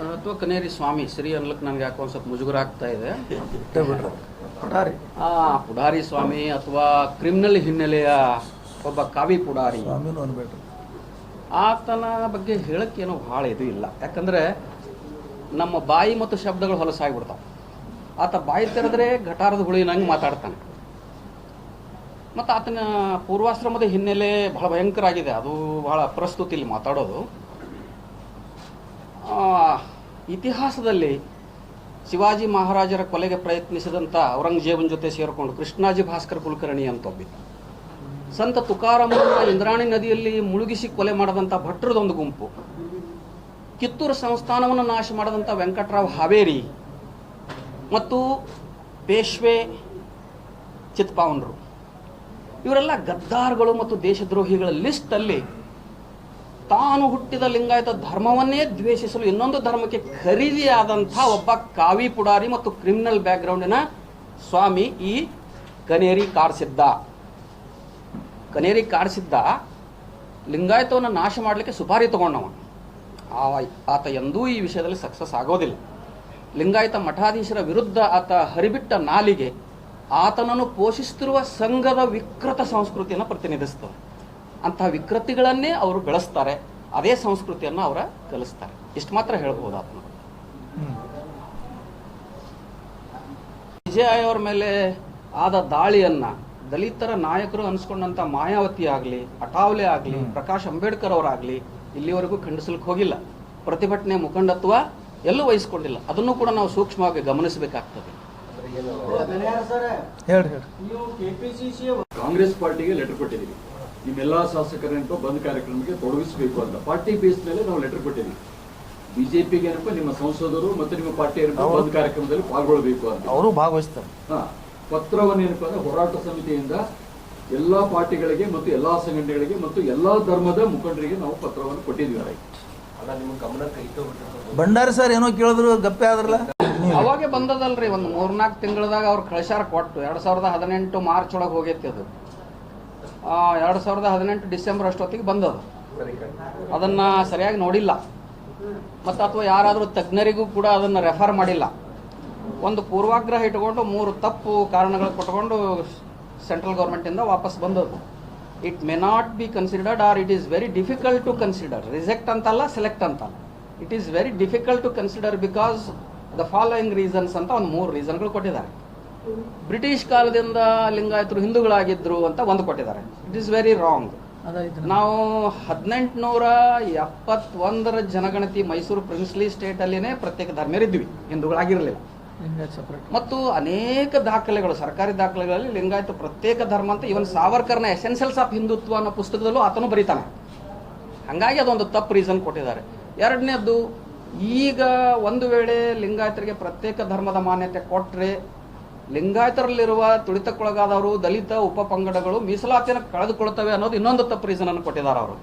ಅಥವಾ ಕನೇರಿ ಸ್ವಾಮಿ ಶ್ರೀ ಅನ್ಲಕ್ ನನಗೆ ಯಾಕೋ ಒಂದು ಸ್ವಲ್ಪ ಮುಜುಗರ ಆಗ್ತಾ ಇದೆ. ಪುಡಾರಿ. ಆ ಪುಡಾರಿ ಸ್ವಾಮಿ ಅಥವಾ ಕ್ರಿಮಿನಲ್ ಹಿನ್ನೆಲೆಯ ಒಬ್ಬ ಕಾವಿ ಪುಡಾರಿ. ಆತನ ಬಗ್ಗೆ ಹೇಳಕ್ಕೇನು ಭಾಳ ಇದು ಇಲ್ಲ. ಯಾಕಂದ್ರೆ ನಮ್ಮ ಬಾಯಿ ಮತ್ತು ಶಬ್ದಗಳು ಹೊಲಸಾಗಿಬಿಡ್ತಾವೆ. ಆತ ಬಾಯಿ ತೆರೆದ್ರೆ ಘಟಾರದ ಹುಳಿನಂಗೆ ಮಾತಾಡ್ತಾನೆ. ಮತ್ತು ಆತನ ಪೂರ್ವಾಶ್ರಮದ ಹಿನ್ನೆಲೆ ಬಹಳ ಭಯಂಕರ ಆಗಿದೆ. ಅದು ಬಹಳ ಪ್ರಸ್ತುತ ಇಲ್ಲಿ ಮಾತಾಡೋದು. ಇತಿಹಾಸದಲ್ಲಿ ಶಿವಾಜಿ ಮಹಾರಾಜರ ಕೊಲೆಗೆ ಪ್ರಯತ್ನಿಸಿದಂಥ ಔರಂಗಜೇಬನ್ ಜೊತೆ ಸೇರಿಕೊಂಡು ಕೃಷ್ಣಾಜಿ ಭಾಸ್ಕರ್ ಕುಲಕರ್ಣಿ ಅಂತ ಒಬ್ಬಿದ್ದ. ಸಂತ ತುಕಾರಾಮನ ಇಂದ್ರಾಣಿ ನದಿಯಲ್ಲಿ ಮುಳುಗಿಸಿ ಕೊಲೆ ಮಾಡದಂಥ ಭಟ್ರದೊಂದು ಗುಂಪು. ಕಿತ್ತೂರು ಸಂಸ್ಥಾನವನ್ನು ನಾಶ ಮಾಡದಂಥ ವೆಂಕಟರಾವ್ ಹಾವೇರಿ ಮತ್ತು ಪೇಶ್ವೆ ಚಿತ್ಪಾವನರು. ಇವರೆಲ್ಲ ಗದ್ದಾರ್ಗಳು ಮತ್ತು ದೇಶದ್ರೋಹಿಗಳ ಲಿಸ್ಟಲ್ಲಿ ತಾನು ಹುಟ್ಟಿದ ಲಿಂಗಾಯತ ಧರ್ಮವನ್ನೇ ದ್ವೇಷಿಸಲು ಇನ್ನೊಂದು ಧರ್ಮಕ್ಕೆ ಖರೀದಿಯಾದಂಥ ಒಬ್ಬ ಕಾವಿ ಪುಡಾರಿ ಮತ್ತು ಕ್ರಿಮಿನಲ್ ಬ್ಯಾಕ್ಗ್ರೌಂಡಿನ ಸ್ವಾಮಿ ಈ ಕನೇರಿ ಕಾಡ್ಸಿದ್ದ. ಕನೇರಿ ಕಾಡ್ಸಿದ್ದ ಲಿಂಗಾಯತವನ್ನು ನಾಶ ಮಾಡಲಿಕ್ಕೆ ಸುಪಾರಿ ತಗೊಂಡವ ಆ ಆತ ಎಂದೂ ಈ ವಿಷಯದಲ್ಲಿ ಸಕ್ಸಸ್ ಆಗೋದಿಲ್ಲ. ಲಿಂಗಾಯತ ಮಠಾಧೀಶರ ವಿರುದ್ಧ ಆತ ಹರಿಬಿಟ್ಟ ನಾಲಿಗೆ ಆತನನ್ನು ಪೋಷಿಸುತ್ತಿರುವ ಸಂಘದ ವಿಕೃತ ಸಂಸ್ಕೃತಿಯನ್ನು ಪ್ರತಿನಿಧಿಸ್ತವೆ ಅಂತಹ ವಿಕೃತಿಗಳನ್ನೇ ಅವರು ಬೆಳೆಸ್ತಾರೆ. ಅದೇ ಸಂಸ್ಕೃತಿಯನ್ನು ಅವರ ಕಲಿಸ್ತಾರೆ. ಇಷ್ಟು ಮಾತ್ರ ಹೇಳಬಹುದು ಹ್ಮ್ ವಿಜಯ್ ಅವ್ರ ಮೇಲೆ ಆದ ದಾಳಿಯನ್ನ ದಲಿತರ ನಾಯಕರು ಅನ್ಸ್ಕೊಂಡಂತ ಮಾಯಾವತಿ ಆಗಲಿ ಅಟಾವ್ಲೆ ಆಗಲಿ ಪ್ರಕಾಶ್ ಅಂಬೇಡ್ಕರ್ ಅವರಾಗಲಿ ಇಲ್ಲಿವರೆಗೂ ಖಂಡಿಸಲಿಕ್ಕೆ ಹೋಗಿಲ್ಲ. ಪ್ರತಿಭಟನೆ ಮುಖಂಡತ್ವ ಎಲ್ಲೂ ವಹಿಸಿಕೊಂಡಿಲ್ಲ. ಅದನ್ನು ಕೂಡ ನಾವು ಸೂಕ್ಷ್ಮವಾಗಿ ಗಮನಿಸಬೇಕಾಗ್ತದೆ. ನೀವು ಕಾಂಗ್ರೆಸ್ ಪಾರ್ಟಿಗೆ ಲೆಟರ್ ಕೊಟ್ಟಿದ್ದೀವಿ ನಿಮ್ಮೆಲ್ಲಾ ಶಾಸಕರೇನಪ್ಪ ಬಂದ್ ಕಾರ್ಯಕ್ರಮಕ್ಕೆ ತೊಡಗಿಸಬೇಕು ಅಂತ. ಪಾರ್ಟಿ ಬೇಸ್ ಮೇಲೆ ನಾವು ಲೆಟರ್ ಕೊಟ್ಟಿದ್ದೀವಿ. ಬಿಜೆಪಿಗೆ ಏನಪ್ಪ ನಿಮ್ಮ ಸಂಸದರು ಮತ್ತೆ ನಿಮ್ಮ ಪಾರ್ಟಿ ಏನಪ್ಪ ಬಂದ್ ಕಾರ್ಯಕ್ರಮದಲ್ಲಿ ಪಾಲ್ಗೊಳ್ಬೇಕು ಅಂತ. ಅವರು ಭಾಗವಹಿಸ್ತಾರೆ. ಹಾ ಪತ್ರವನ್ನು ಏನಪ್ಪ ಅಂದ್ರೆ ಹೋರಾಟ ಸಮಿತಿಯಿಂದ ಎಲ್ಲಾ ಪಾರ್ಟಿಗಳಿಗೆ ಮತ್ತು ಎಲ್ಲಾ ಸಂಘಟನೆಗಳಿಗೆ ಮತ್ತು ಎಲ್ಲಾ ಧರ್ಮದ ಮುಖಂಡರಿಗೆ ನಾವು ಪತ್ರವನ್ನು ಕೊಟ್ಟಿದ್ದೀವಿ. ಭಂಡಾರಿ ಸರ್ ಏನೋ ಕೇಳಿದ್ರು ಗಪ್ಪೆ ಆದ್ರಲ್ಲ? ಅವಾಗೆ ಬಂದದಲ್ರಿ ಒಂದು ಮೂರ್ನಾಲ್ಕು ತಿಂಗಳದಾಗ ಅವ್ರು ಕಳಿಸ್ಯಾರ ಕೊಟ್ಟು. ಎರಡ್ ಸಾವಿರದ ಹದಿನೆಂಟು ಮಾರ್ಚ್ ಒಳಗೆ ಹೋಗೈತಿ ಅದು. ಎರಡು ಸಾವಿರದ ಹದಿನೆಂಟು ಡಿಸೆಂಬರ್ ಅಷ್ಟೊತ್ತಿಗೆ ಬಂದದು. ಅದನ್ನು ಸರಿಯಾಗಿ ನೋಡಿಲ್ಲ. ಮತ್ತು ಅಥವಾ ಯಾರಾದರೂ ತಜ್ಞರಿಗೂ ಕೂಡ ಅದನ್ನು ರೆಫರ್ ಮಾಡಿಲ್ಲ. ಒಂದು ಪೂರ್ವಾಗ್ರಹ ಇಟ್ಕೊಂಡು ಮೂರು ತಪ್ಪು ಕಾರಣಗಳು ಕೊಟ್ಕೊಂಡು ಸೆಂಟ್ರಲ್ ಗೌರ್ಮೆಂಟಿಂದ ವಾಪಸ್ ಬಂದದ್ದು. It may not be considered or it is very difficult to consider reject ಅಂತಲ್ಲ ಸೆಲೆಕ್ಟ್ ಅಂತಲ್ಲ. It is very difficult to consider because the following reasons ಅಂತ ಒಂದು ಮೂರು ರೀಸನ್ಗಳು ಕೊಟ್ಟಿದ್ದಾರೆ. ಬ್ರಿಟಿಷ್ ಕಾಲದಿಂದ ಲಿಂಗಾಯತರು ಹಿಂದೂಗಳಾಗಿದ್ರು ಅಂತ ಒಂದು ಕೊಟ್ಟಿದ್ದಾರೆ. ಇಟ್ ಈಸ್ ವೆರಿ ರಾಂಗ್ ನಾವು ಹದಿನೆಂಟುನೂರ ಎಪ್ಪತ್ತೊಂದರ ಜನಗಣತಿ ಮೈಸೂರು ಪ್ರಿನ್ಸ್ಲಿ ಸ್ಟೇಟ್ ಅಲ್ಲಿನೇ ಪ್ರತ್ಯೇಕ ಧರ್ಮೀಯರಿದ್ವಿ ಹಿಂದೂಗಳಾಗಿರಲಿಲ್ಲ. ಮತ್ತು ಅನೇಕ ದಾಖಲೆಗಳು ಸರ್ಕಾರಿ ದಾಖಲೆಗಳಲ್ಲಿ ಲಿಂಗಾಯತ ಪ್ರತ್ಯೇಕ ಧರ್ಮ ಅಂತ ಇವನ್ ಸಾವರ್ಕರ್ನ ಎಸೆನ್ಸಲ್ಸ್ ಆಫ್ ಹಿಂದುತ್ವ ಅನ್ನೋ ಪುಸ್ತಕದಲ್ಲೂ ಆತನು ಬರೀತಾನೆ. ಹಾಗಾಗಿ ಅದೊಂದು ತಪ್ಪು ರೀಸನ್ ಕೊಟ್ಟಿದ್ದಾರೆ. ಎರಡನೇದ್ದು ಈಗ ಒಂದು ವೇಳೆ ಲಿಂಗಾಯತರಿಗೆ ಪ್ರತ್ಯೇಕ ಧರ್ಮದ ಮಾನ್ಯತೆ ಕೊಟ್ಟರೆ ಲಿಂಗಾಯತರಲ್ಲಿರುವ ತುಳಿತಕ್ಕೊಳಗಾದವರು, ದಲಿತ ಉಪಪಂಗಡಗಳು ಮೀಸಲಾತಿಯನ್ನು ಕಳೆದುಕೊಳ್ತವೆ ಅನ್ನೋದು ಇನ್ನೊಂದು ತಪ್ಪು ರೀಸನ್ ಅನ್ನು ಕೊಟ್ಟಿದ್ದಾರೆ ಅವರು.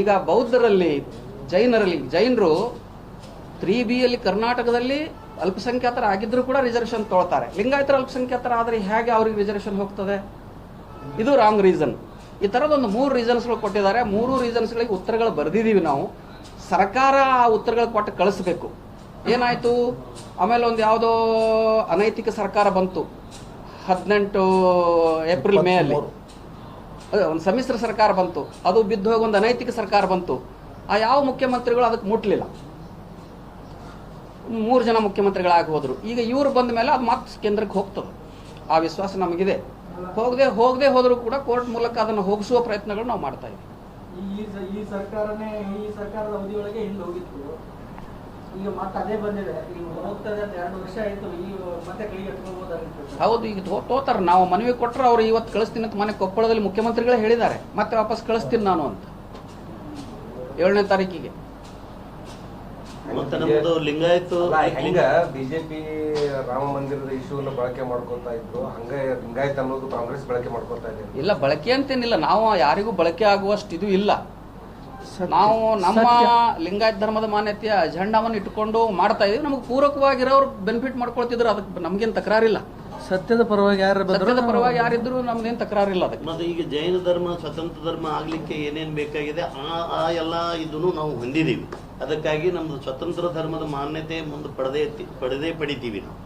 ಈಗ ಬೌದ್ಧರಲ್ಲಿ, ಜೈನರಲ್ಲಿ, ಜೈನರು ತ್ರೀ ಬಿಯಲ್ಲಿ ಕರ್ನಾಟಕದಲ್ಲಿ ಅಲ್ಪಸಂಖ್ಯಾತರ ಆಗಿದ್ರು ಕೂಡ ರಿಸರ್ವೇಷನ್ ತೊಳ್ತಾರೆ ಲಿಂಗಾಯತರ ಅಲ್ಪಸಂಖ್ಯಾತರ ಆದರೆ ಹೇಗೆ ಅವ್ರಿಗೆ ರಿಸರ್ವೇಷನ್ ಹೋಗ್ತದೆ? ಇದು ರಾಂಗ್ ರೀಸನ್ ಈ ಥರದೊಂದು ಮೂರು ರೀಸನ್ಸ್ಗಳು ಕೊಟ್ಟಿದ್ದಾರೆ. ಮೂರು ರೀಸನ್ಸ್ಗಳಿಗೆ ಉತ್ತರಗಳು ಬರೆದಿದ್ದೀವಿ ನಾವು. ಸರ್ಕಾರ ಆ ಉತ್ತರಗಳು ಕೊಟ್ಟು ಕಳಿಸ್ಬೇಕು. ಏನಾಯಿತು? ಆಮೇಲೆ ಒಂದು ಯಾವುದೋ ಅನೈತಿಕ ಸರ್ಕಾರ ಬಂತು. ಹದಿನೆಂಟು ಏಪ್ರಿಲ್ ಮೇ ಅಲ್ಲಿ ಅದೇ ಒಂದು ಸಮ್ಮಿಶ್ರ ಸರ್ಕಾರ ಬಂತು. ಅದು ಬಿದ್ದು ಹೋಗಿ ಒಂದು ಅನೈತಿಕ ಸರ್ಕಾರ ಬಂತು. ಆ ಯಾವ ಮುಖ್ಯಮಂತ್ರಿಗಳು ಅದಕ್ಕೆ ಮುಟ್ಲಿಲ್ಲ. ಮೂರು ಜನ ಮುಖ್ಯಮಂತ್ರಿಗಳಾಗಿ ಹೋದರು. ಈಗ ಇವರು ಬಂದ ಮೇಲೆ ಅದು ಮತ್ತೆ ಕೇಂದ್ರಕ್ಕೆ ಹೋಗ್ತದೆ. ಆ ವಿಶ್ವಾಸ ನಮಗಿದೆ. ಹೋಗದೆ ಹೋಗದೆ ಹೋದರೂ ಕೂಡ ಕೋರ್ಟ್ ಮೂಲಕ ಅದನ್ನು ಹೋಗಿಸುವ ಪ್ರಯತ್ನಗಳು ನಾವು ಮಾಡ್ತಾ ಇದ್ದೀವಿ. ಈಗ ಮತ್ತೆ ಅದೇ ಬಂದಿದೆ. ಈಗ ಹೋಗ್ತದೆ ಅಂತ ಎರಡು ವರ್ಷ ಆಯ್ತು ಈ ಮತ್ತೆ ಕೈಗೆ ಹೌದು ಈಗ ತೋ- ತೋತಾರ. ನಾವು ಮನವಿ ಕೊಟ್ಟರೆ ಅವ್ರು ಇವತ್ತು ಕಳಿಸ್ತೀನಿ ಅಂತ ಮನೆ ಕೊಪ್ಪಳದಲ್ಲಿ ಮುಖ್ಯಮಂತ್ರಿಗಳೇ ಹೇಳಿದ್ದಾರೆ. ಮತ್ತೆ ವಾಪಸ್ ಕಳಿಸ್ತೀನಿ ನಾನು ಅಂತ. ಏಳನೇ ತಾರೀಕಿಗೆ. ಮತ್ತೆ ನಮ್ಮದು ಲಿಂಗಾಯತು ಹೆಂಗ ಬಿಜೆಪಿ ರಾಮ ಮಂದಿರದ ಇಶ್ಯೂನ ಬಳಕೆ ಮಾಡ್ಕೊತಾ ಇದ್ರು ಹಂಗ ಲಿಂಗಾಯತ್ ಅನ್ನೋದು ಕಾಂಗ್ರೆಸ್ ಬಳಕೆ ಮಾಡ್ಕೊತಾ ಇದೆ. ಇಲ್ಲ ಬಳಕೆ ಅಂತೇನಿಲ್ಲ. ನಾವು ಯಾರಿಗೂ ಬಳಕೆ ಆಗುವಷ್ಟು ಇದು ಇಲ್ಲ. ನಾವು ನಮ್ಮ. ಲಿಂಗಾಯತ್ ಧರ್ಮದ ಮಾನ್ಯತೆಯ ಅಜೆಂಡಾವನ್ನು ಇಟ್ಕೊಂಡು ಮಾಡ್ತಾ ಇದೀವಿ. ನಮಗೆ ಪೂರಕವಾಗಿರೋರು ಬೆನಿಫಿಟ್ ಮಾಡ್ಕೊಳ್ತಿದ್ರು. ಅದಕ್ಕೆ ನಮಗೇನು ತಕರಾರಿಲ್ಲ. ಸತ್ಯದ ಪರವಾಗಿ ಯಾರು ಬಂದ್ರು? ಸತ್ಯದ ಪರವಾಗಿ ಯಾರಿದ್ರು ನಮ್ದೇನು ತಕರಾರಿಲ್ಲ ಅದಕ್ಕೆ. ಮತ್ತೆ ಈಗ ಜೈನ ಧರ್ಮ ಸ್ವತಂತ್ರ ಧರ್ಮ ಆಗಲಿಕ್ಕೆ ಏನೇನು ಬೇಕಾಗಿದೆ ಆ ಆ ಎಲ್ಲ ಇದನ್ನು ನಾವು ಹೊಂದಿದ್ದೀವಿ ಅದಕ್ಕಾಗಿ ನಮ್ಮದು ಸ್ವತಂತ್ರ ಧರ್ಮದ ಮಾನ್ಯತೆ ಮುಂದೆ ಪಡೆದೇ ಪಡೆದೇ ಪಡಿತೀವಿ ನಾವು.